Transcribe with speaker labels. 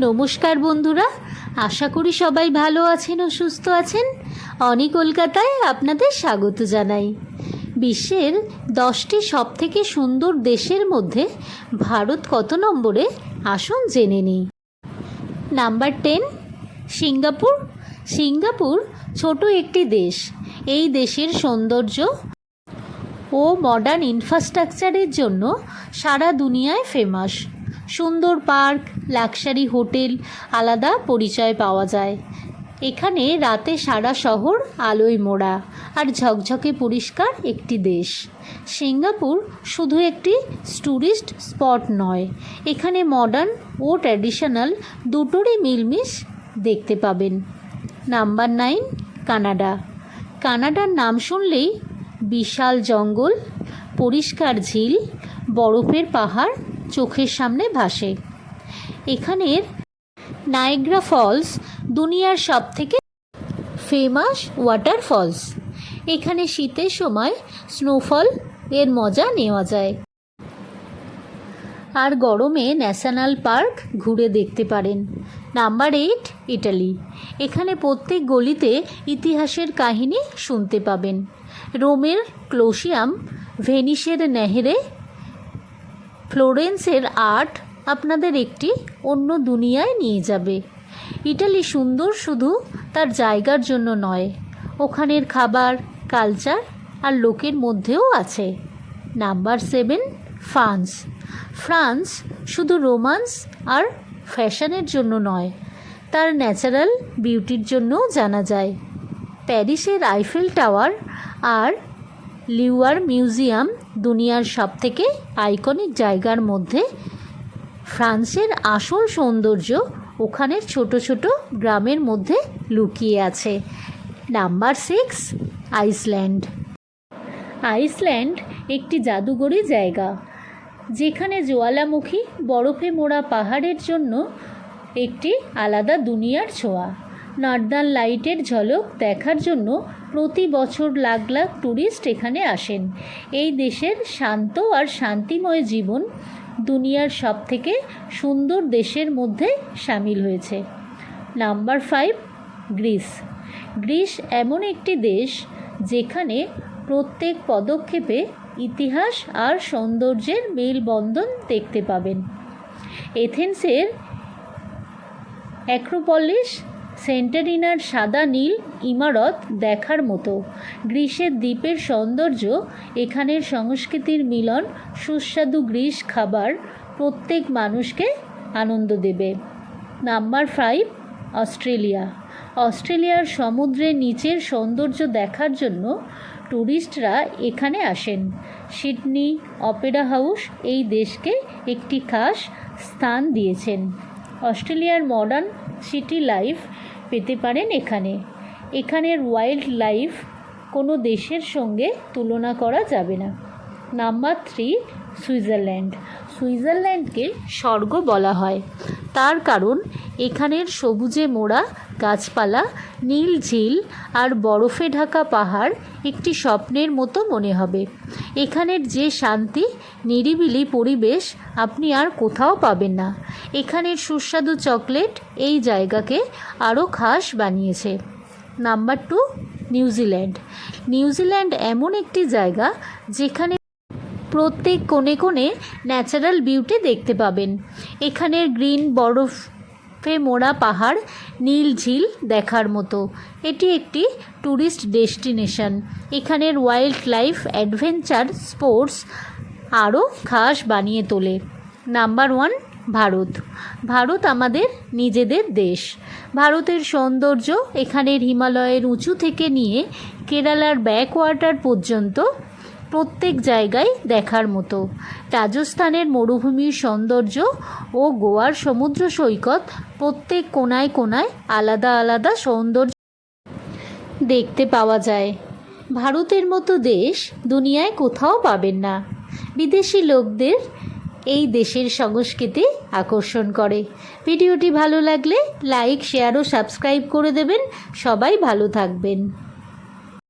Speaker 1: নমস্কার বন্ধুরা, আশা করি সবাই ভালো আছেন ও সুস্থ আছেন। অনি কলকাতায় আপনাদের স্বাগত জানাই। বিশ্বের দশটি সবথেকে সুন্দর দেশের মধ্যে ভারত কত নম্বরে? আসন জেনে নিই। Number ten, Singapore. সিঙ্গাপুর ছোট একটি দেশ। এই দেশের সৌন্দর্য ও মডার্ন ইনফ্রাস্ট্রাকচারের জন্য সারা দুনিয়ায় ফেমাস সুন্দর পার্ক, লাক্সারি হোটেল, আলাদা পরিচয় পাওয়া যায়। এখানে রাতে সারা শহর আলোয় মোড়া আর ঝকঝকে পরিষ্কার একটি দেশ। সিঙ্গাপুর শুধু একটি ট্যুরিস্ট স্পট নয়, এখানে মডার্ন ও ট্র্যাডিশনাল দুটোরই মিলমিশ দেখতে পাবেন। Number nine, Canada. কানাডার নাম শুনলেই বিশাল জঙ্গল, পরিষ্কার ঝিল, বরফের পাহাড় চোখের সামনে ভাসে। এখানের নায়গ্রা ফলস দুনিয়ার সব থেকে ফেমাস ওয়াটার ফলস এখানে শীতের সময় স্নোফল এর মজা নেওয়া যায়। আর গরমে ন্যাশনাল পার্ক ঘুরে দেখতে পারেন। নাম্বার এইট ইটালি এখানে প্রত্যেক গলিতে ইতিহাসের কাহিনী শুনতে পাবেন। রোমের ক্লোসিয়াম ভেনিসের নেহেরে ফ্লোরেন্সের আর্ট আপনাদের একটি অন্য দুনিয়ায় নিয়ে যাবে। ইটালি সুন্দর শুধু তার জায়গার জন্য নয়, ওখানের খাবার, কালচার আর লোকের মধ্যেও আছে। Number seven, France. ফ্রান্স শুধু রোমান্স আর ফ্যাশনের জন্য নয়, তার ন্যাচারাল বিউটির জন্যও জানা যায়। প্যারিসের আইফেল টাওয়ার আর লিওয়ার মিউজিয়াম দুনিয়ার সবথেকে আইকনিক জায়গার মধ্যে ফ্রান্সের আসল সৌন্দর্য ওখানের ছোট ছোট গ্রামের মধ্যে লুকিয়ে আছে। Number six, Iceland. আইসল্যান্ড একটি জাদুঘরি জায়গা, যেখানে জোয়ালামুখী বরফে মোড়া পাহাড়ের জন্য একটি আলাদা দুনিয়ার ছোঁয়া। নর্দার্ন লাইটের ঝলক দেখার জন্য প্রতি বছর লাখ লাখ ট্যুরিস্ট এখানে আসেন। এই দেশের শান্ত আর শান্তিময় জীবন দুনিয়ার সবথেকে সুন্দর দেশের মধ্যে সামিল হয়েছে। Number five, Greece. গ্রিস এমন একটি দেশ যেখানে প্রত্যেক পদক্ষেপে ইতিহাস আর সৌন্দর্যের মেলবন্ধন দেখতে পাবেন। এথেন্সের অ্যাক্রোপলিস সেন্টারিনার সাদা নীল ইমারত দেখার মতো। গ্রীষ্মের দ্বীপের সৌন্দর্য, এখানের সংস্কৃতির মিলন, সুস্বাদু গ্রীষ খাবার প্রত্যেক মানুষকে আনন্দ দেবে। Number five, Australia. অস্ট্রেলিয়ার সমুদ্রের নিচের সৌন্দর্য দেখার জন্য ট্যুরিস্টরা এখানে আসেন। সিডনি অপেরা হাউস এই দেশকে একটি খাস স্থান দিয়েছেন। অস্ট্রেলিয়ার মডার্ন সিটি লাইফ পেতে পারেন এখানে। এখানের ওয়াইল্ড লাইফ কোনো দেশের সঙ্গে তুলনা করা যাবে না। নাম্বার থ্রি সুইজারল্যান্ড সুইজারল্যান্ডকে স্বর্গ বলা হয়। তার কারণ এখানের সবুজে মোড়া গাছপালা, নীল ঝিল আর বরফে ঢাকা পাহাড় একটি স্বপ্নের মতো মনে হবে। এখানের যে শান্তি, নিরিবিলি পরিবেশ আপনি আর কোথাও পাবেন না। এখানের সুস্বাদু চকলেট এই জায়গাকে আরও খাস বানিয়েছে। Number two, New Zealand. নিউজিল্যান্ড এমন একটি জায়গা যেখানে প্রত্যেক কোণে কোণে ন্যাচারাল বিউটি দেখতে পাবেন। এখানের গ্রিন বরফে মোড়া পাহাড়, নীল ঝিল দেখার মতো। এটি একটি ট্যুরিস্ট ডেস্টিনেশন এখানের ওয়াইল্ড লাইফ অ্যাডভেঞ্চার স্পোর্টস আরও খাস বানিয়ে তোলে। Number one Bharat. ভারত আমাদের নিজেদের দেশ। ভারতের সৌন্দর্য এখানের হিমালয়ের উঁচু থেকে নিয়ে কেরালার ব্যাকওয়াটার পর্যন্ত প্রত্যেক জায়গায় দেখার মতো। রাজস্থানের মরুভূমির সৌন্দর্য ও গোয়ার সমুদ্র সৈকত প্রত্যেক কোনায় কোনায় আলাদা আলাদা সৌন্দর্য দেখতে পাওয়া যায়। ভারতের মতো দেশ দুনিয়ায় কোথাও পাবেন না। বিদেশি লোকদের এই দেশের সংস্কৃতি আকর্ষণ করে। ভিডিওটি ভালো লাগলে লাইক, শেয়ার ও সাবস্ক্রাইব করে দেবেন। সবাই ভালো থাকবেন।